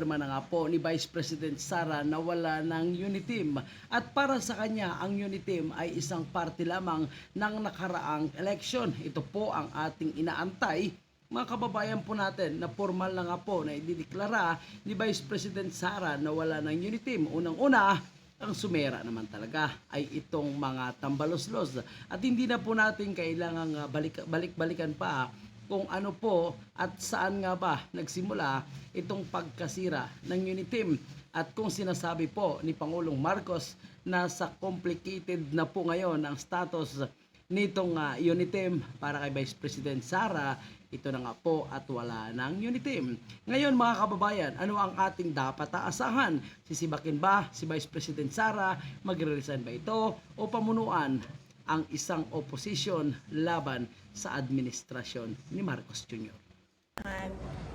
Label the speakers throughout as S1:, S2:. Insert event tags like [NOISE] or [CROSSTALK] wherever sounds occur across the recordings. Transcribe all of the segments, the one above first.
S1: Naman na nga po ni Vice President Sara na wala ng Uniteam at para sa kanya ang Uniteam ay isang party lamang ng nakaraang election. Ito po ang ating inaantay mga kababayan po natin na formal na nga po na idideklara ni Vice President Sara na wala ng Uniteam. Unang-una, ang sumera naman talaga ay itong mga tambaloslos at hindi na po natin kailangang ah, balik, balik-balikan pa kung ano po at saan nga ba nagsimula itong pagkasira ng Uniteam at kung sinasabi po ni Pangulong Marcos na sa complicated na po ngayon ang status nitong uh, Uniteam para kay Vice President Sara ito na nga po at wala ng Uniteam. Ngayon mga kababayan, ano ang ating dapat aasahan? Sisibakin ba si Vice President Sara? Magre-resign ba ito? O pamunuan ang isang opposition laban sa administrasyon ni Marcos Jr.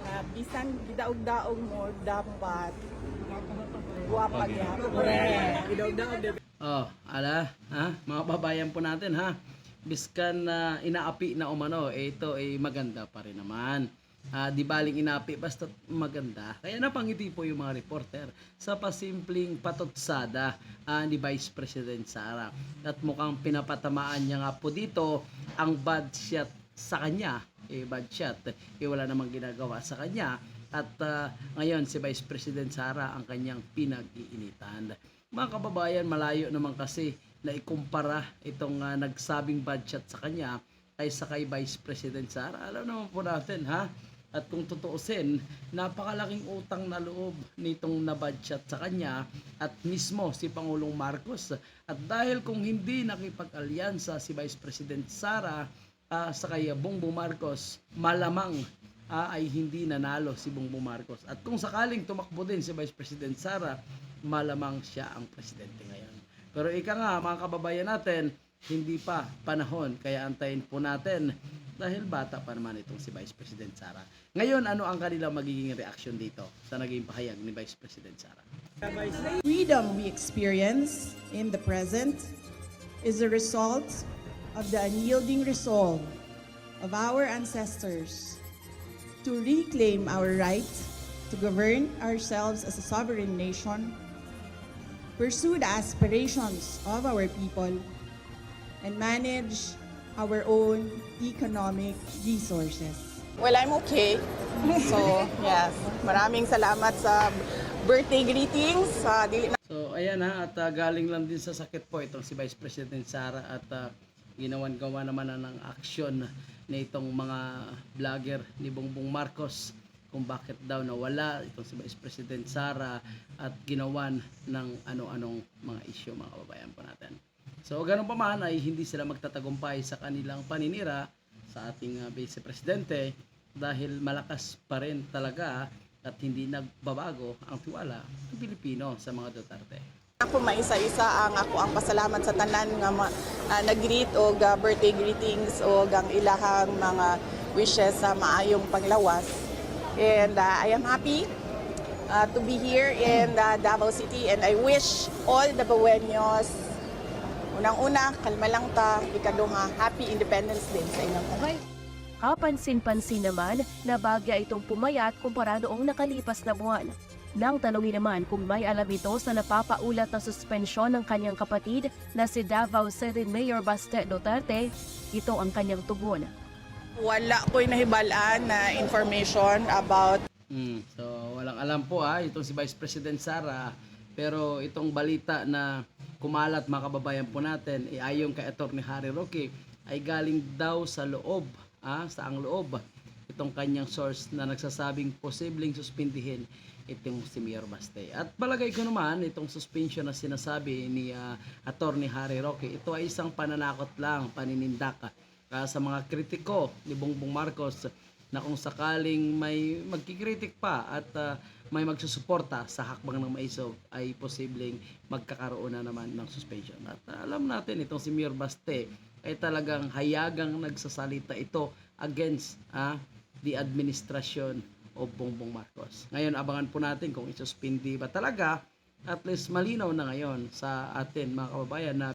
S2: na bisan gidaog-daog mo dapat guwapa niya. Gidaog-daog
S1: Oh, ala, ha? Mga babayan po natin, ha? Biskan na inaapi na umano, eh, ito ay maganda pa rin naman. Ah, di baling inaapi, basta maganda. Kaya napangiti po yung mga reporter sa pasimpleng patutsada ah, ni Vice President Sara. At mukhang pinapatamaan niya nga po dito ang bad shot sa kanya. Eh, bad shot. Eh, wala namang ginagawa sa kanya. At ah, ngayon, si Vice President Sara ang kanyang pinag-iinitan. Mga kababayan, malayo naman kasi na ikumpara itong ah, nagsabing bad shot sa kanya kaysa kay Vice President Sara. Alam naman po natin, ha? At kung tutuusin, napakalaking utang na loob nitong nabad shot sa kanya at mismo si Pangulong Marcos. At dahil kung hindi nakipag-alyansa si Vice President Sara ah, sa kay Bongbong Marcos, malamang ah, ay hindi nanalo si Bongbong Marcos. At kung sakaling tumakbo din si Vice President Sara, malamang siya ang presidente ngayon. Pero ika nga, mga kababayan natin, hindi pa panahon. Kaya antayin po natin dahil bata pa naman itong si Vice President Sara. Ngayon, ano ang kanilang magiging reaction dito sa naging pahayag ni Vice President Sara?
S2: freedom we experience in the present is a result of the unyielding resolve of our ancestors to reclaim our right to govern ourselves as a sovereign nation, pursue the aspirations of our people, and manage our own economic resources.
S3: Well, I'm okay. [LAUGHS] So, yes. Maraming salamat sa birthday greetings. Sa dili na
S1: So, ayan ha, at ah, galing lang din sa sakit po itong si Vice President Sara at uh, ginawan gawa naman na ng aksyon na itong mga vlogger ni Bongbong Marcos kung bakit daw nawala itong si Vice President Sara at ginawan ng ano-anong mga issue mga kababayan po natin. So, ganun pa man ay hindi sila magtatagumpay sa kanilang paninira sa ating uh, Vice Presidente dahil malakas pa rin talaga at hindi nagbabago ang tiwala ng Pilipino sa mga Duterte.
S3: ako maisa-isa ang ako ang pasalamat sa tanan nga ma, ah, nag-greet o ga birthday greetings o gang ilahang mga wishes sa maayong panglawas. And ah, I am happy ah, to be here in ah, Davao City and I wish all the Baweños unang-una, kalma lang ta, ikaduha, happy Independence Day sa inyong tanan.
S4: Kapansin-pansin naman na bagya itong pumayat kumpara noong nakalipas na buwan. Nang tanongin naman kung may alam ito sa napapaulat na suspensyon ng kanyang kapatid na si Davao City Mayor Baste Duterte, ito ang kanyang tugon.
S3: Wala ko'y nahibalaan na information about
S1: Mm, so walang alam po ah, itong si Vice President Sara pero itong balita na kumalat mga kababayan po natin eh, kay Atty. Harry Roque ay galing daw sa loob ah, sa ang loob itong kanyang source na nagsasabing posibleng suspindihin itong si Mayor Baste. At palagay ko naman itong suspension na sinasabi ni uh, Atty. Harry Roque ito ay isang pananakot lang, paninindak ah, sa mga kritiko ni Bongbong Marcos na kung sakaling may magkikritik pa at ah, may magsusuporta sa hakbang ng maisog ay posibleng magkakaroon na naman ng suspension. At ah, alam natin itong si Mayor Baste ay talagang hayagang nagsasalita ito against ah, the administration of Bongbong Marcos. Ngayon abangan po natin kung isuspindi ba talaga at least malinaw na ngayon sa atin mga kababayan na